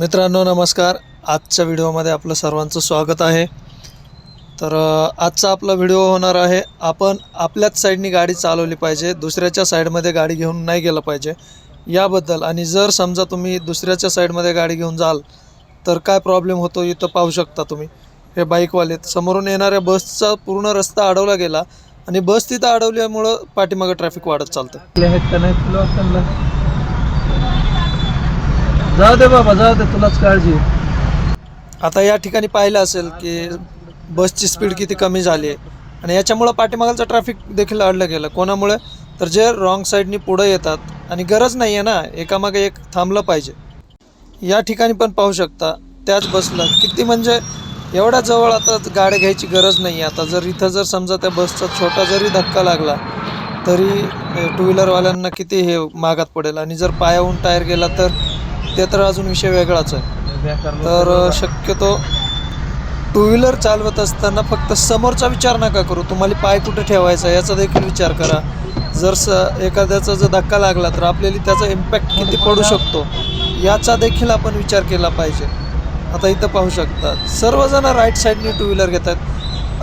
मित्रांनो नमस्कार. आजच्या व्हिडिओमध्ये आपलं सर्वांचं स्वागत आहे. तर आजचा आपला व्हिडिओ होणार आहे. आपण आपल्याच साईडनी गाडी चालवली पाहिजे. दुसऱ्याच्या साईडमध्ये गाडी घेऊन नाही गेलं पाहिजे. याबद्दल आणि जर समजा तुम्ही दुसऱ्याच्या साईडमध्ये गाडी घेऊन जाल तर काय प्रॉब्लेम होतो इथं पाहू शकता तुम्ही. हे बाईकवाले. समोरून येणाऱ्या बसचा पूर्ण रस्ता अडवला गेला आणि बस तिथं अडवल्यामुळं पाठीमागं ट्रॅफिक वाढत चालतं आहेत का नाही तुला त्यांना जाऊ दे बाबा जाऊ दे तुलाच काळजी. आता या ठिकाणी पाहिलं असेल की बसची स्पीड किती कमी झाली आहे. आणि याच्यामुळं पाठीमागालचं ट्रॅफिक देखील अडलं गेलं. कोणामुळे? तर जे रॉंग साईडनी पुढं येतात. आणि गरज नाही आहे ना एकामागे एक थांबलं पाहिजे. या ठिकाणी पण पाहू शकता त्याच बसला. किती म्हणजे एवढ्या जवळ आता गाड्या घ्यायची गरज नाही आहे. आता जर इथं जर समजा त्या बसचा छोटा जरी धक्का लागला तरी टू व्हीलरवाल्यांना किती हे मागात पडेल. आणि जर पायाहून टायर गेला तर? ते तर अजून विषय वेगळाच आहे. तर शक्यतो टू व्हीलर चालवत असताना फक्त समोरचा विचार नका करू. तुम्हाला पाय कुठे ठेवायचा याचा देखील विचार करा. जर स एखाद्याचा जर धक्का लागला तर आपल्याला त्याचा इम्पॅक्ट किती पडू शकतो याचा देखील आपण विचार केला पाहिजे. आता इथं पाहू शकता सर्वजण राईट साईडनी टू व्हीलर घेतात.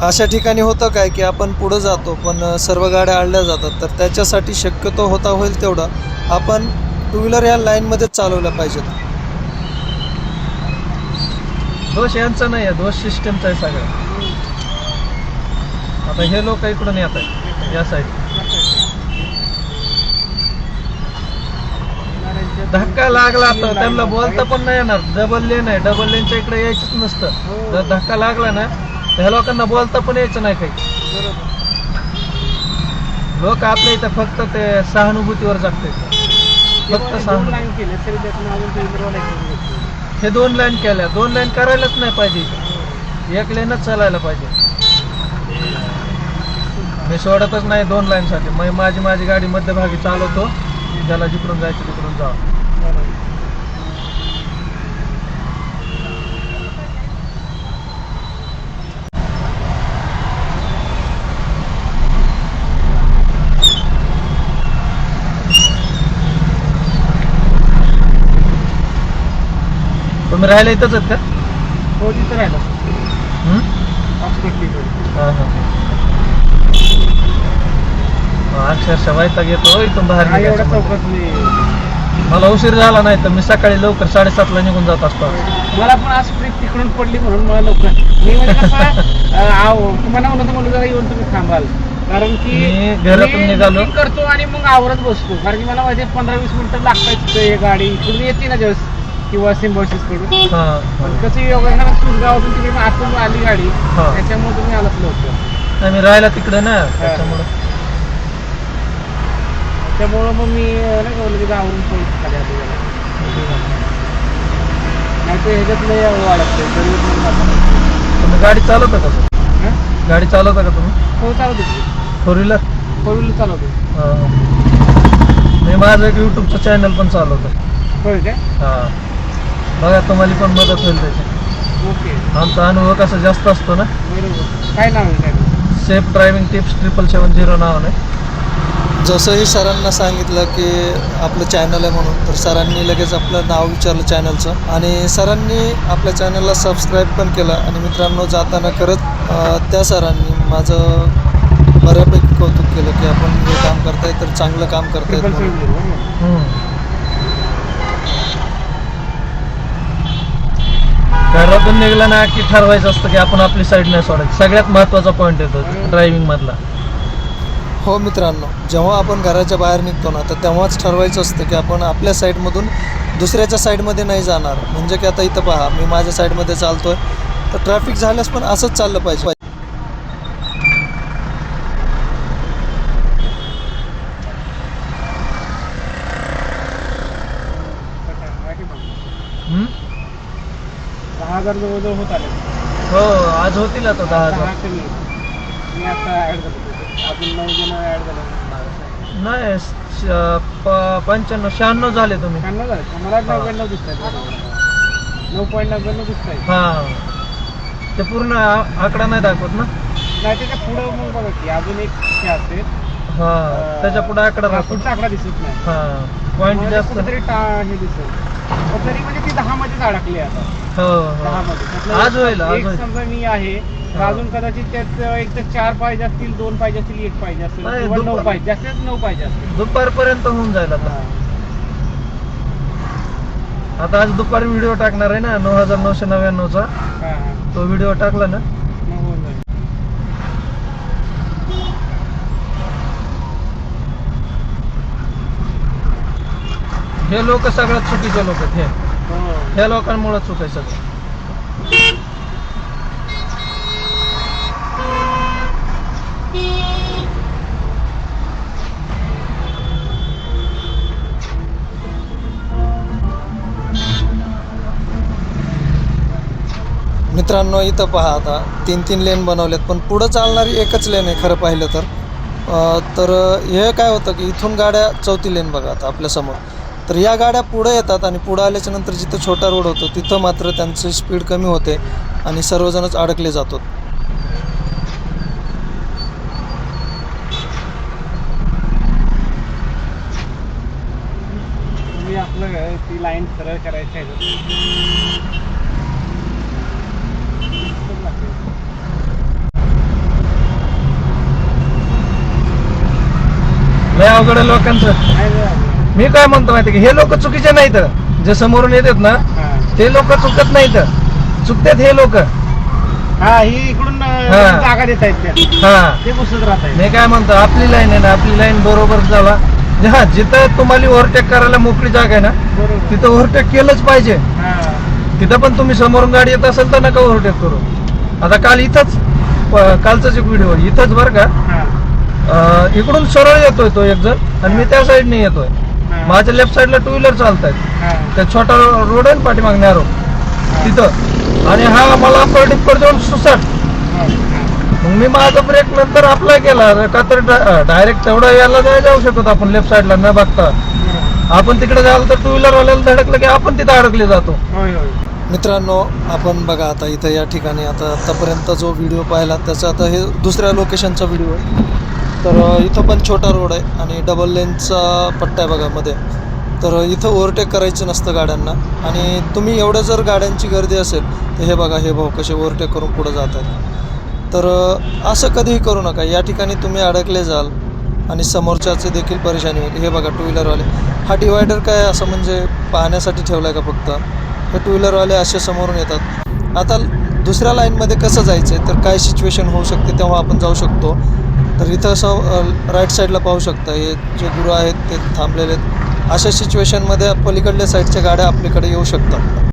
अशा ठिकाणी होतं काय की आपण पुढं जातो पण सर्व गाड्या आणल्या जातात. तर त्याच्यासाठी शक्यतो होता होईल तेवढं. आपण टू व्हीलर या लाईनमध्येच चालवल्या पाहिजेत. दोष यांचा नाही आहे दोष सिस्टमचा आहे सगळा. आता हे लोक इकडून येत आहेत या साईड धक्का लागला तर त्यांना बोलता पण नाही येणार. डबल लेन आहे डबल लेनच्या इकडे यायचंच नसतं. जर धक्का लागला ना तर ह्या लोकांना बोलता पण यायचं नाही काही. लोक आपल्या इथं फक्त ते सहानुभूतीवर जगते फक्त सहानुभूती हे दोन लाईन केल्या. दोन लाईन करायलाच नाही पाहिजे. एक लाईनच चालायला पाहिजे. मी सोडतच नाही दोन लाईनसाठी मी माझी माझी गाडी मध्यभागी चालवतो. ज्याला जिकडून जायचं तिकडून जा तुम्ही राहायला इथंच आहेत का? हो तिथं राहिलं. हं? हा, हा. हा, अक्षरशः वैताग येतो इथून बाहेर एवढ्या निघायचं चौकात मी म्हणजे. मला उशीर झाला नाही तर मी सकाळी लवकर साडेसातला निघून जात असतो मला पण आज ट्रिप तिकडून पडली म्हणून मला लवकर. मी म्हणजे कसं अं, आव- तुम्हाला म्हणत म्हणून जरा येऊन तुम्ही थांबाल. कारण की मी घरातून मी निघालो. booking करतो आणि मग आवरत बसतो. कारण की मला माहिती पंधरा वीस मिनिटं लागतात गाडी. इकडून येते ना जस किंवा सिम्बॉसिसकडून पण कसं योगायोगाने गावातून तिकडे आतून आली गाडी हा. त्याच्यामुळे तुम्ही लवकर. नाही मी राहायला तिकडे ना त्याच्यामुळं. त्यामुळं मग मी अं, नाही का लगेच आवरून पळत खाली आलो. जरा. नाही तर ह्याच्यात लय वाढत. तरी तुम्ही गाडी चालवता का तुम्ही? हं? गाडी चालवता का तुम्ही? हो चालवतो फोर व्हीलर फोर व्हीलर चालवतो मी माझं एक युट्यूबचं चॅनल पण चालवतो होय काय हा. बघा तुम्हाला पण मदत होईल त्याची. ओके. आमचा अनुभव कसा जास्त असतो ना? बरोबर. काय नाव आहे काय safe driving tips triple seven zero नावाने जसंही सरांना सांगितलं की आपलं चॅनल आहे म्हणून तर सरांनी लगेच आपलं नाव विचारलं चॅनलचं आणि सरांनी आपल्या चॅनलला सबस्क्राईब पण केलं. आणि मित्रांनो जाताना करत अं, त्या सरांनी माझं बऱ्यापैकी कौतुक केलं की आपण हे काम करताय तर चांगलं काम करतायत ट्रिपल म्हणून. सेवन बरोबर हम्म. घरातून निघला ना की ठरवायचं असतं की आपण आपली साईड नाही सोडायची. सगळ्यात महत्त्वाचा पॉईंट येतो ड्रायव्हिंग मधला. हो मित्रांनो जेव्हा आपण घराच्या बाहेर निघतो ना तर तेव्हाच ठरवायचं असतं की आपण आपल्या साईडमधून दुसऱ्याच्या साईडमध्ये नाही जाणार. म्हणजे की आता इथं पहा मी माझ्या साईडमध्ये चालतोय. तर ट्रॅफिक झाल्यास पण असंच चाललं पाहिजे हम्म? दहा हजार जवळजवळ होत आले. हो आज होतील आता दहा हजार कमी मी आता ऍड करतो अजून नऊ जण ऍड झाले. नाही श- प- पंच्याण्णव शहाण्णव झाले तुम्ही. झाले. मला नव्याण्णव दिसत आहेत नऊ पॉईंट नव्याण्णव दिसत आहेत हा. ते पूर्ण आ- आकडा नाही दाखवत ना? नाही त्याच्या पुढं मग बघा की अजून एक हे असते हा. त्याच्या पुढे आकडा दाखवत. पुढचा आकडा दिसत नाही. हा. पॉईंट मला जास्त. कुठेतरी टा- हे दिसत पण तरी म्हणजे ती दहा मध्येच अडकली आता हो दहा हो मध्ये त्यातलं आज होईल, आज एक होईल. समजा मी आहे तर हा. अजून कदाचित त्यात एक तर चार पाहिजे असतील दोन पाहिजे असतील एक पाहिजे असतील नाही, किंवा नऊ दुपार- पाहिजे जास्तीत नऊ पाहिजे असतील दुपारपर्यंत होऊन जाईल आता. आता आज दुपारी व्हिडिओ टाकणार आहे ना नऊ हजार नऊशे नव्याण्णवचा हा, हा. तो व्हिडिओ टाकला ना मग होऊन जाईल. हे लोक सगळ्यात चुकीचे लोक आहेत हे. हो. ह्या लोकांमुळे चूक आहे सगळं. मित्रांनो इथं पहा आता. तीन तीन लेन बनवलेत पण पुढं चालणारी एकच लेन आहे खरं पाहिलं तर. अं, तर हे काय होतं की इथून गाड्या चौथी लेन बघा आता आपल्यासमोर तर या गाड्या पुढे येतात आणि पुढं आल्याच्यानंतर जिथं छोटा रोड होतो तिथं मात्र त्यांची स्पीड कमी होते आणि सर्वजणच अडकले जातात. तुम्ही आपलं ती लाईन सरळ करायची आहे. लय अवघड लोकांचं. मी काय म्हणतो माहिती की? हे लोक चुकीचे नाहीत. जे समोरून येतात ना. ते लोक चुकत नाहीत. चुकतात हे लोक. हा ही इकडून अं, हा. जागा देत आहेत त्या. हा. ते पुसत राहत आहेत. मी काय म्हणतो आपली लाईन आहे ना आपली लाईन बरोबर झाला हा जिथं तुम्हाला ओव्हरटेक करायला मोकळी जागा आहे ना तिथं ओव्हरटेक केलंच पाहिजे. हा. तिथं पण तुम्ही समोरून गाडी येत असेल तर नका ओव्हरटेक करू. आता काल इथंच कालचाच एक व्हिडिओ इथंच बरं का? हा. इकडून सरळ येतोय तो एक जण आणि मी त्या साईडने येतोय. माझ्या लेफ्ट साईडला टू व्हीलर चालतायत. हा. त्या छोटा रोड आहे ना पाठीमाग नॅरो हा. तिथं. आणि हा मला पडिप्पर देऊन सुसाट. मग मी माझा ब्रेक नंतर अप्लाय केला. का तर डायरेक्ट तेवढं यायला नाही जाऊ शकत आपण लेफ्ट साईडला न बघता. आपण तिकडे जायला तर टू व्हीलर वाल्याला धडकलं की आपण तिथे अडकले जातो. होय होय. मित्रांनो आपण बघा आता इथं या ठिकाणी आता आतापर्यंत जो व्हिडिओ पाहिला त्याचा आता हे दुसऱ्या लोकेशनचा व्हिडिओ आहे. तर इथं पण छोटा रोड आहे आणि डबल लेनचा पट्टा आहे बघा मध्ये. तर इथं ओव्हरटेक करायचं नसतं गाड्यांना. आणि तुम्ही एवढं जर गाड्यांची गर्दी असेल तर हे बघा हे भाऊ कसे ओव्हरटेक करून पुढे जात आहेत. तर असं कधीही करू नका. या ठिकाणी तुम्ही अडकले जाल आणि समोरच्याचे देखील परेशानी होईल. हे बघा टू व्हीलरवाले हा डिवायडर काय असं म्हणजे पाहण्यासाठी ठेवला आहे का फक्त? हे टू व्हीलरवाले असे समोरून येतात. आता दुसऱ्या लाईनमध्ये कसं जायचं आहे तर काय सिच्युएशन होऊ शकते तेव्हा आपण जाऊ शकतो. तर इथं असं राईट साईडला पाहू शकता हे जे गुरु आहेत ते थांबलेले आहेत. अशा सिच्युएशनमध्ये पलीकडल्या साईडच्या गाड्या आपल्याकडे येऊ शकतात.